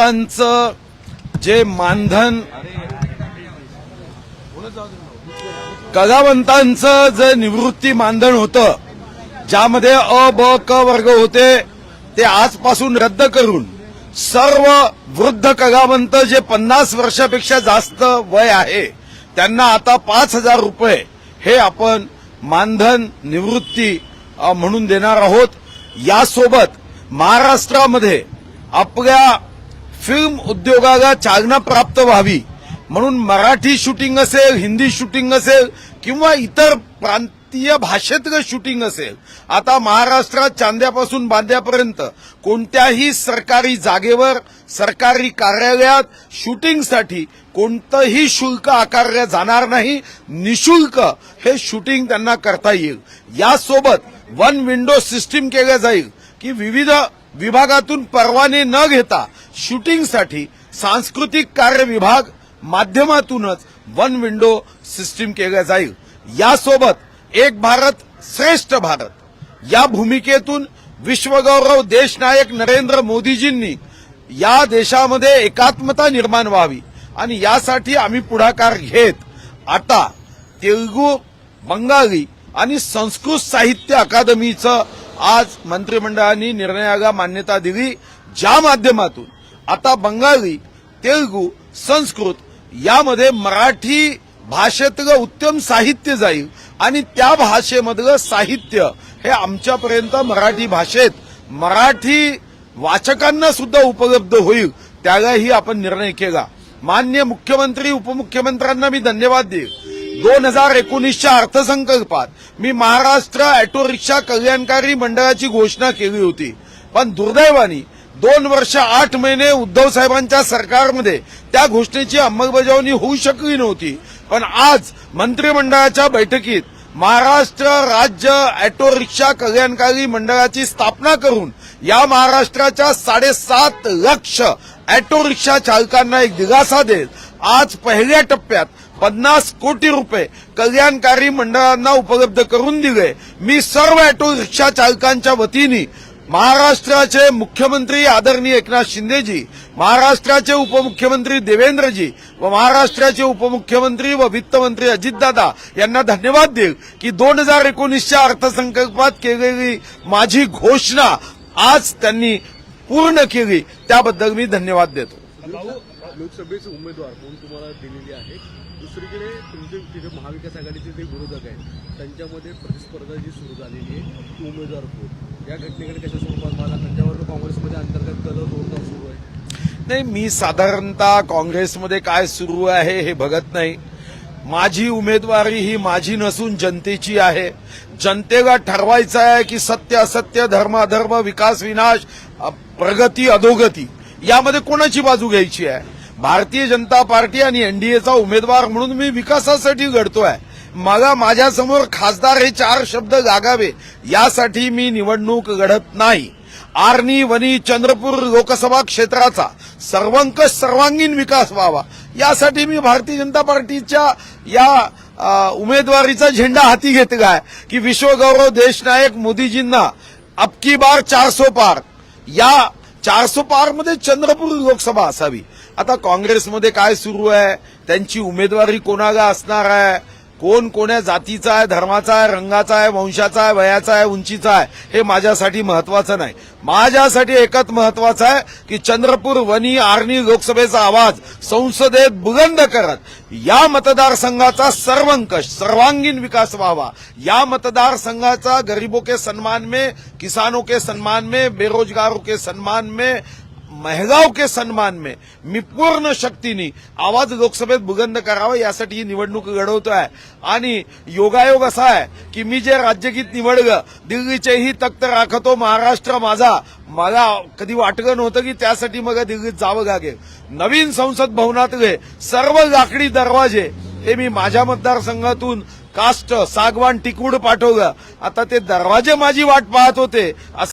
संतांचं जे मानधन कलावंतांचं जे निवृत्ती मानधन होतं ज्यामध्ये अ ब क वर्ग होते ते आजपासून रद्द करून सर्व वृद्ध कलावंत जे पन्नास वर्षापेक्षा जास्त वय आहे त्यांना आता पाच हजार रुपये हे आपण मानधन निवृत्ती म्हणून देणार आहोत. यासोबत महाराष्ट्रामध्ये आपल्या फिल्म उद्योगाला चालना प्राप्त व्हावी. म्हणून मराठी शूटिंग असेल हिंदी शूटिंग असेल किंवा इतर प्रांतीय भाषेतलं शूटिंग असेल आता महाराष्ट्रात चांद्यापासून बांद्यापर्यंत कोणत्याही सरकारी जागेवर सरकारी कार्यालयात शूटिंगसाठी कोणतंही शुल्क आकारलं जाणार नाही. निशुल्क हे शूटिंग त्यांना करता येईल. यासोबत वन विंडो सिस्टीम केलं जाईल की विविध विभागातून परवाने न घेता शूटिंगसाठी सांस्कृतिक कार्य विभाग माध्यमातूनच वन विंडो सिस्टीम केलं जाईल. यासोबत एक भारत श्रेष्ठ भारत. या भूमिकेतून विश्वगौरव देशनायक नरेंद्र मोदीजींनी या देशामध्ये एकात्मता निर्माण व्हावी आणि यासाठी आम्ही पुढाकार घेत. आता तेलगू बंगाली आणि संस्कृत साहित्य अकादमीचं आज मंत्रिमंडळाने निर्णयाला मान्यता दिली ज्या माध्यमातून आता बंगाली तेलगू संस्कृत यामध्ये मराठी भाषेतलं उत्तम साहित्य जाईल आणि त्या भाषेमधलं साहित्य हे आमच्यापर्यंत मराठी भाषेत मराठी वाचकांना सुद्धा उपलब्ध होईल त्यालाही आपण निर्णय केला. मान्य मुख्यमंत्री उपमुख्यमंत्र्यांना मी धन्यवाद देईल. दोन हजार एकोणीसच्या अर्थसंकल्पात मी महाराष्ट्र ऑटो रिक्षा कल्याणकारी मंडळाची घोषणा केली होती. पण दुर्दैवाने दोन वर्ष आठ महिने उद्धव साहेबांच्या सरकारमध्ये त्या घोषणेची अंमलबजावणी होऊ शकली नव्हती. पण आज मंत्रिमंडळाच्या बैठकीत महाराष्ट्र राज्य ऑटो रिक्षा कल्याणकारी मंडळाची स्थापना करून या महाराष्ट्राच्या साडेसात लक्ष ऑटो रिक्षा चालकांना एक दिलासा देत आज पहिल्या टप्प्यात पन्नास कोटी रुपये कल्याणकारी मंडळांना उपलब्ध करून दिले. मी सर्व ऑटो रिक्षा चालकांच्या वतीने महाराष्ट्राचे मुख्यमंत्री आदरणीय एकनाथ शिंदेजी महाराष्ट्राचे उपमुख्यमंत्री देवेंद्रजी व महाराष्ट्राचे उपमुख्यमंत्री व वित्तमंत्री अजितदादा यांना धन्यवाद देईल की दोन हजार एकोणीसच्या अर्थसंकल्पात केलेली माझी घोषणा आज त्यांनी पूर्ण केली. त्याबद्दल मी धन्यवाद देतो. लोकसभेचे उमेदवार म्हणून तुम्हाला दिलेली आहे. दुसरीकडे तुमचे तिथे महाविकास आघाडीचे जे विरोधक आहेत त्यांच्यामध्ये प्रतिस्पर्धा जी सुरू झालेली आहे ती उमेदवार कोण? या घटनेकडे कशा स्वरूपात मला त्यांच्यावर काँग्रेसमध्ये अंतर्गत कलह जोरदार सुरू आहे. नाही मी साधारणतः काँग्रेसमध्ये काय सुरू आहे हे बघत नाही. माझी उमेदवारी ही माझी नसून जनतेची आहे. जनतेला ठरवायचं आहे की सत्य असत्य धर्म अधर्म विकास विनाश प्रगती अधोगती यामध्ये कोणाची बाजू घ्यायची आहे? भारतीय जनता पार्टी आणि एनडीएचा उमेदवार म्हणून मी विकासासाठी घडतोय. मला माझ्यासमोर खासदार हे चार शब्द जागावे यासाठी मी निवडणूक घडत नाही. आर्नी वनी चंद्रपूर लोकसभा क्षेत्राचा सर्वंकष सर्वांगीण विकास व्हावा. यासाठी मी भारतीय जनता पार्टीच्या या उमेदवारीचा झेंडा हाती घेतलाय की विश्वगौरव देशनायक मोदीजींना अबकी बार चारसो पार. या चारसो पारमध्ये चंद्रपूर लोकसभा असावी. आता काँग्रेसमध्ये काय सुरू आहे? त्यांची उमेदवारी कोणाला असणार आहे? कोण कोण्या जातीचा आहे धर्माचा आहे रंगाचा आहे वंशाचा आहे वयाचा आहे उंचीचा आहे हे माझ्यासाठी महत्वाचं नाही. माझ्यासाठी एकच महत्वाचं आहे की चंद्रपूर वनी आर्णी लोकसभेचा आवाज संसदेत बुलंद करत या मतदारसंघाचा सर्वंकष सर्वांगीण विकास व्हावा. या मतदारसंघाचा गरीबों के सन्मान में किसानों के सन्मान में बेरोजगारों के सन्मान में महिलाओं के सन्मान में मी पूर्ण शक्तीने आवाज लोकसभेत बुलंद करावा यासाठी ही निवडणूक लढवतोय आणि योगायोग असा आहे की मी जे राज्यगीत निवडलं दिल्लीचेही तक्त राखतो महाराष्ट्र माझा. मला कधी वाटलं नव्हतं की त्यासाठी मला दिल्लीत जावं लागेल. नवीन संसद भवनातले सर्व लाकडी दरवाजे हे मी माझ्या मतदारसंघातून कास्ट सागवान टिकवूड पाठवलं आता ते दरवाजे माझी वाट पाहत होते. असं